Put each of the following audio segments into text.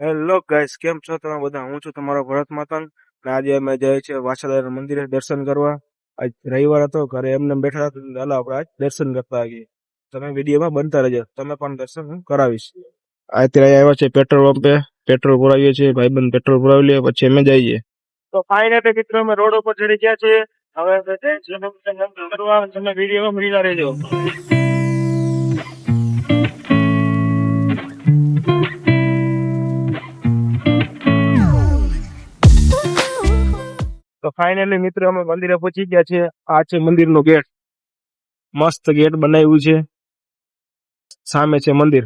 Hello guys કેમ છો? તમે બધા, હું છું તમારો ભરત માતંગ. અને આજે અમે જઈએ છીએ વાછાદાર મંદિરે દર્શન કરવા. આજ રવિવાર હતો, ઘરે એમને બેઠા હતા આપણે આજ દર્શન કરતા આવીએ. તમે વિડીયોમાં બનતા રહેજો, તમે પણ દર્શન હું કરાવીશ. અત્યારે આવ્યા છે પેટ્રોલ પંપે, પેટ્રોલ ભરાવીએ છીએ, ભાઈબંધ પેટ્રોલ ભરાવી લઈએ પછી અમે જઈએ. તો ફાઇનલી મિત્રો અમે રોડ ઉપર ચડી ગયા છીએ. હવે તમે વિડીયોમાં મળીના રહેજો. તો ફાઇનલી મિત્રો અમે મંદિરે પહોંચી ગયા છે આ છે મંદિરનો ગેટ. મસ્ત ગેટ બનાવ્યું છે. સામે છે મંદિર.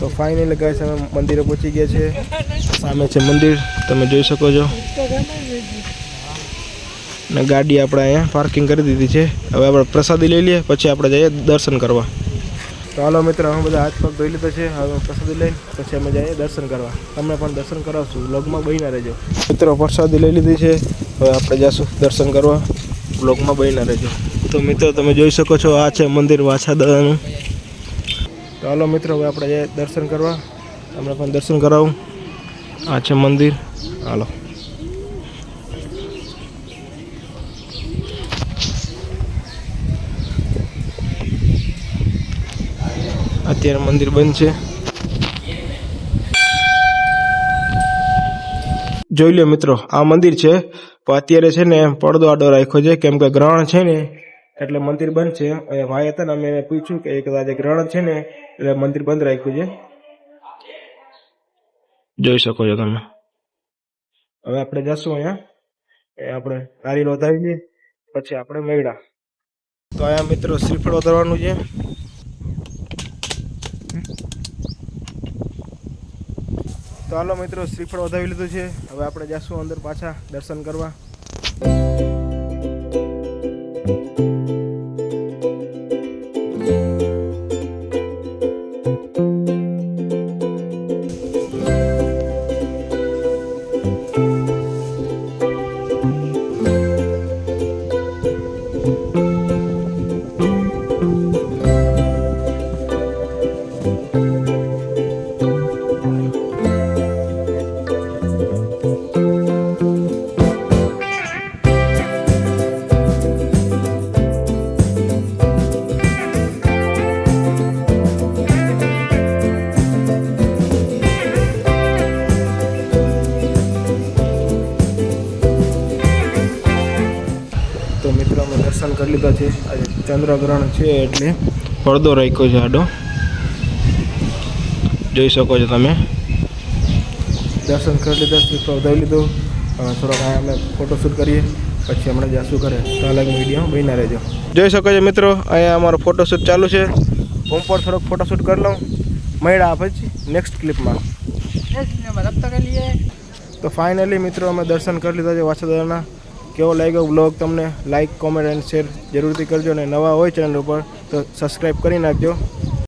તો ફાઇનલી ગાઈસ અમે મંદિરે પહોંચી ગયા છે સામે છે મંદિર. તમે જોઈ શકો છો. ને ગાડી આપણે અહીંયા પાર્કિંગ કરી દીધી છે. હવે આપણે પ્રસાદી લઈ લઈએ, પછી આપણે જઈએ દર્શન કરવા. તો હાલો મિત્રો, અમે બધા હાથ પગ ધોઈ લીધો છે. હવે પ્રસાદી લઈને પછી અમે જઈએ દર્શન કરવા. તમને પણ દર્શન કરાવશું. બ્લોગમાં બહીના રહેજો. મિત્રો, પ્રસાદી લઈ લીધી છે. હવે આપણે જઈશું દર્શન કરવા. બ્લોગમાં બહીના રહેજો. તો મિત્રો, તમે જોઈ શકો છો, આ છે મંદિર વાછા દાદાનું તો હાલો મિત્રો, હવે આપણે જઈએ દર્શન કરવા. તમને પણ દર્શન કરાવું. આ છે મંદિર. હાલો. અત્યારે મંદિર બંધ છે. જોઈ લો મિત્રો આ મંદિર છે. પણ અત્યારે છે ને પડદો આડો રાખ્યો છે કેમ કે ગ્રહણ છે ને એટલે મંદિર બંધ છે. અને ભાઈ હતા ને અમે પૂછ્યું કે કદાચ ગ્રહણ છે ને એટલે મંદિર બંધ રાખ્યું છે. જોઈ શકો છો તમે. હવે આપણે જશું અહીંયા. એ આપણે નારિયેલ વધાવી પછી આપણે મેળા. તો અહીંયા મિત્રો શ્રીફળ વધારવાનું છે. તો હાલો મિત્રો શ્રીફળ વધાવી લીધું છે. હવે આપણે જઈશું અંદર પાછા દર્શન કરવા. દર્શન કરી લીધા છે. આજે ચંદ્રગ્રહણ છે એટલે પડદો રાખ્યો છે આડો. જોઈ શકો છો તમે. દર્શન કરી લીધા શ્રીફળ વધાવી લીધું. હવે થોડોક અહીંયા અમે ફોટોશૂટ કરીએ. પછી હમણાં જાશું કરે તો અલગ વીડિયો બનીને રહેજો. જોઈ શકો છો મિત્રો અહીંયા અમારો ફોટોશૂટ ચાલુ છે. હું પણ થોડોક ફોટોશૂટ કરી લઉં. મળ્યા પછી નેક્સ્ટ ક્લિપમાં તો ફાઇનલી મિત્રો અમે દર્શન કરી લીધા છે વાછાદારના કેવો લાગ્યો બ્લોગ તમને? લાઇક કોમેન્ટ એન્ડ શેર જરૂરથી કરજો અને નવા હોય ચેનલ ઉપર તો સબસ્ક્રાઈબ કરી નાખજો.